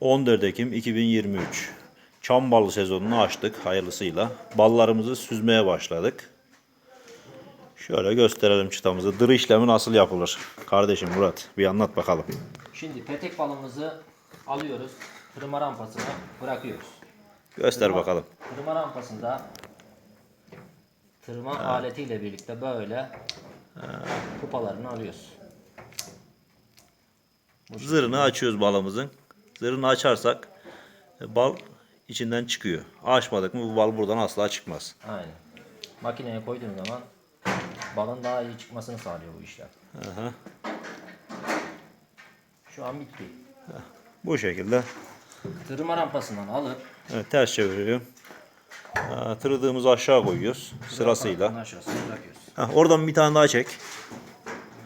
14 Ekim 2023. Çam balı sezonunu açtık hayırlısıyla. Ballarımızı süzmeye başladık. Şöyle gösterelim çıtamızı. Dırı işlemi nasıl yapılır? Kardeşim Murat bir anlat bakalım. Şimdi petek balımızı alıyoruz. Kırma rampasına bırakıyoruz. Göster bakalım. Kırma rampasında tırma aletiyle birlikte böyle kupalarını alıyoruz. Zırhını açıyoruz balımızın. Zırhını açarsak e, bal içinden çıkıyor. Açmadık mı bu bal buradan asla çıkmaz. Aynen. Makineye koyduğun zaman balın daha iyi çıkmasını sağlıyor bu işlem. Aha. Şu an bitti. Bu şekilde Tırma rampasından alıp evet, ters çeviriyorum. Aa, Tırıdığımızı aşağı koyuyoruz sırasıyla. aşağısına bırakıyoruz. Heh, oradan bir tane daha çek.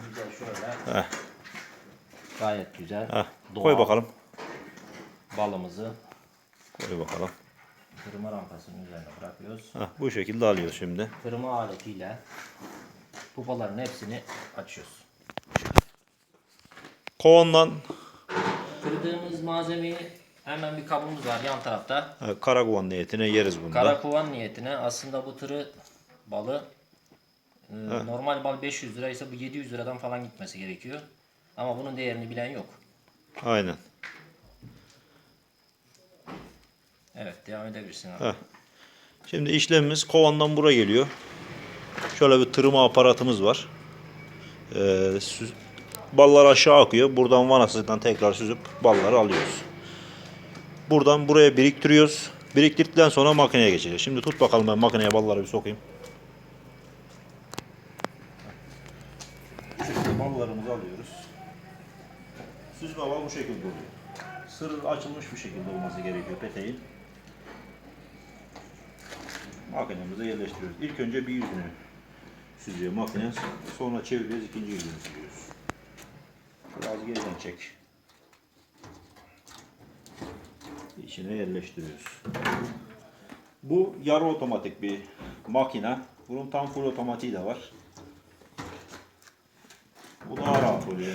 Güzel şöyle. Heh. Gayet güzel. Heh, doğal Koy bakalım. Balımızı Koy bakalım. tırma rampasının üzerine bırakıyoruz. Heh, bu şekilde alıyoruz şimdi. Kırma aletiyle pupaların hepsini açıyoruz. Kovandan Kırdığımız malzemeyi hemen bir kabımız var yan tarafta. e, karakovan niyetine yeriz bunda. Karakovan niyetine aslında bu tırı balı e, normal bal 500 lira ise bu 700 liradan falan gitmesi gerekiyor. Ama bunun değerini bilen yok. Aynen. Evet devam edebilirsin abi. Heh. Şimdi işlemimiz kovandan buraya geliyor. Şöyle bir tırma aparatımız var. Ee, ballar aşağı akıyor. Buradan vanasından tekrar süzüp balları alıyoruz. Buradan buraya biriktiriyoruz. Biriktirdikten sonra makineye geçeceğiz. Şimdi tut bakalım ben makineye balları bir sokayım. Bu ballarımızı alıyoruz. Süzme bal bu şekilde oluyor. Sır açılmış bir şekilde olması gerekiyor peteğin. Makinemize yerleştiriyoruz. İlk önce bir yüzünü süzüyor makine. Sonra çeviriyoruz ikinci yüzünü süzüyoruz. Biraz geriden çek. İçine yerleştiriyoruz. Bu yarı otomatik bir makine. Bunun tam full otomatiği de var. Bu daha rahat oluyor.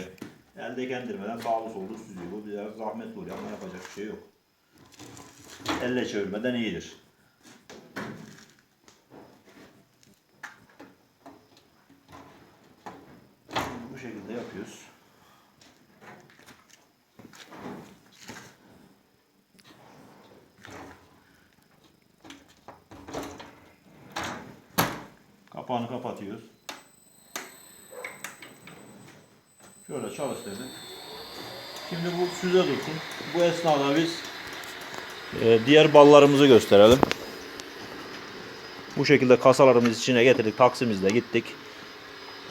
Elde kendirmeden sağlı sollu süzüyor. Bu biraz zahmetli oluyor ama yapacak bir şey yok. Elle çevirmeden iyidir. Bu şekilde yapıyoruz. Kapağını kapatıyoruz. Şöyle çalıştırdık. Şimdi bu süze dursun. Bu esnada biz e, diğer ballarımızı gösterelim. Bu şekilde kasalarımız içine getirdik. Taksimizle gittik.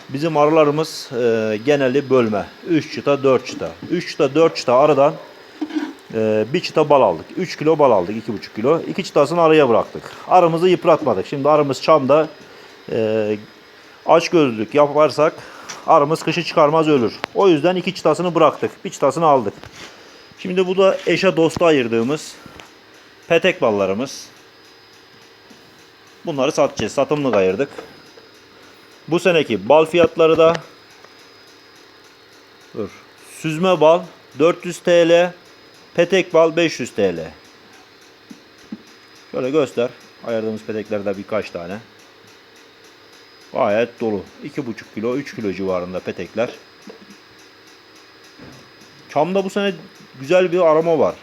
Bizim arılarımız e, geneli bölme. 3 çıta 4 çıta. 3 çıta 4 çıta arıdan e, bir çıta bal aldık. 3 kilo bal aldık 2,5 kilo. 2 çıtasını arıya bıraktık. Arımızı yıpratmadık. Şimdi arımız çamda e, aç gözlülük yaparsak arımız kışı çıkarmaz ölür. O yüzden iki çıtasını bıraktık. Bir çıtasını aldık. Şimdi bu da eşe dosta ayırdığımız petek ballarımız. Bunları satacağız. Satımlık ayırdık. Bu seneki bal fiyatları da dur. Süzme bal 400 TL, petek bal 500 TL. Şöyle göster. Ayırdığımız peteklerde birkaç tane. Gayet dolu. 2,5 kilo, 3 kilo civarında petekler. Çam'da bu sene güzel bir aroma var.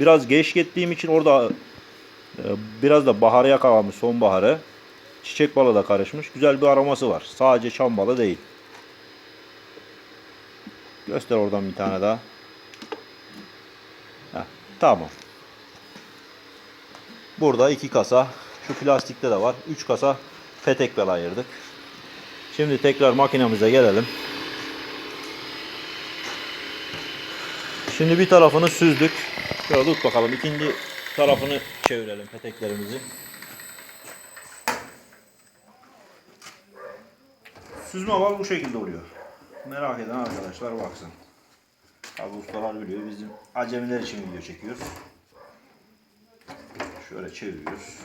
Biraz geç gittiğim için orada e, biraz da baharı yakalamış sonbaharı. Çiçek balı da karışmış. Güzel bir aroması var. Sadece çam balı değil. Göster oradan bir tane daha. Heh, tamam. Burada iki kasa. Şu plastikte de var. Üç kasa petek bel ayırdık. Şimdi tekrar makinemize gelelim. Şimdi bir tarafını süzdük. Şöyle tut bakalım. İkinci tarafını çevirelim peteklerimizi. Süzme bal bu şekilde oluyor. Merak eden arkadaşlar baksın. Tabi ustalar biliyor. Bizim acemiler için video çekiyoruz. Şöyle çeviriyoruz.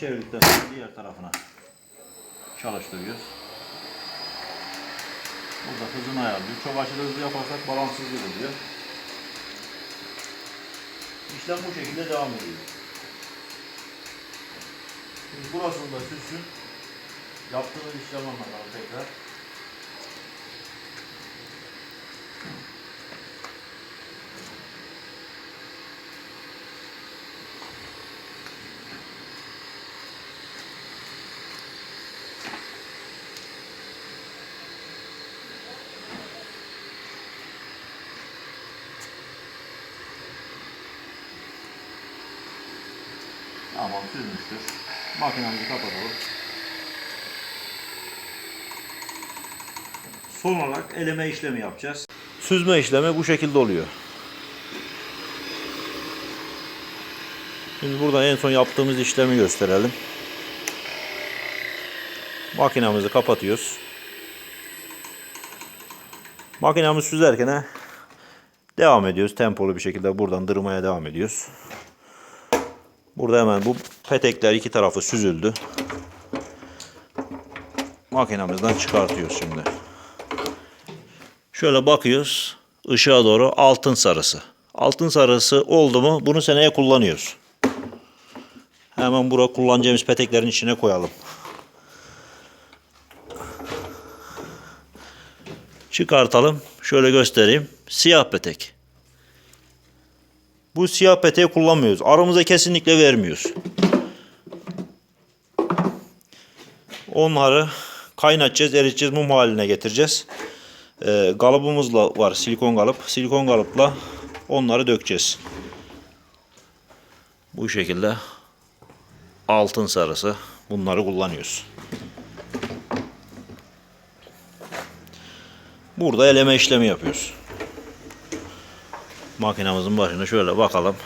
Çevirdikten sonra diğer tarafına çalıştırıyoruz. Burada hızını ayarlıyor. Çok aşırı hızlı yaparsak balansızlık oluyor. İşlem bu şekilde devam ediyor. Şimdi burasını da süsün. Yaptığınız işlem anlatalım tekrar. Tamam süzmüştür. Makinamızı kapatalım. Son olarak eleme işlemi yapacağız. Süzme işlemi bu şekilde oluyor. Şimdi burada en son yaptığımız işlemi gösterelim. Makinamızı kapatıyoruz. Makinamız süzerken devam ediyoruz. Tempolu bir şekilde buradan dırmaya devam ediyoruz. Burada hemen bu petekler iki tarafı süzüldü. Makinamızdan çıkartıyoruz şimdi. Şöyle bakıyoruz. ışığa doğru altın sarısı. Altın sarısı oldu mu bunu seneye kullanıyoruz. Hemen bura kullanacağımız peteklerin içine koyalım. Çıkartalım. Şöyle göstereyim. Siyah petek. Bu siyah peteği kullanmıyoruz. Aramıza kesinlikle vermiyoruz. Onları kaynatacağız, eriteceğiz, mum haline getireceğiz. Ee, kalıbımızla var, silikon kalıp. Silikon kalıpla onları dökeceğiz. Bu şekilde altın sarısı bunları kullanıyoruz. Burada eleme işlemi yapıyoruz. Makinamızın başına şöyle bakalım.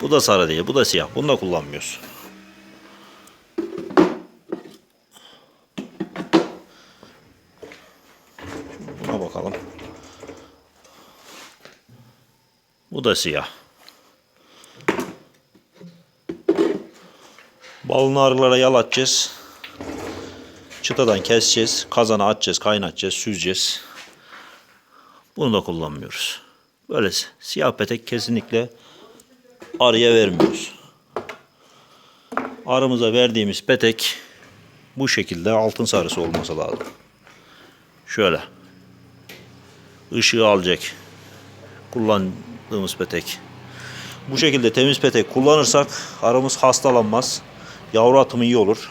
Bu da sarı değil, bu da siyah. Bunu da kullanmıyoruz. Buna bakalım. Bu da siyah. Balını arılara yalatacağız. Çıtadan keseceğiz. Kazana atacağız, kaynatacağız, süzeceğiz. Bunu da kullanmıyoruz. Böyle siyah petek kesinlikle arıya vermiyoruz. Arımıza verdiğimiz petek bu şekilde altın sarısı olması lazım. Şöyle. Işığı alacak. Kullandığımız petek. Bu şekilde temiz petek kullanırsak arımız hastalanmaz. Yavru atımı iyi olur.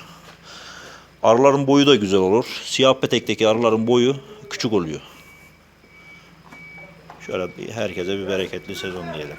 Arıların boyu da güzel olur. Siyah petekteki arıların boyu küçük oluyor. Şöyle bir herkese bir bereketli sezon diyelim.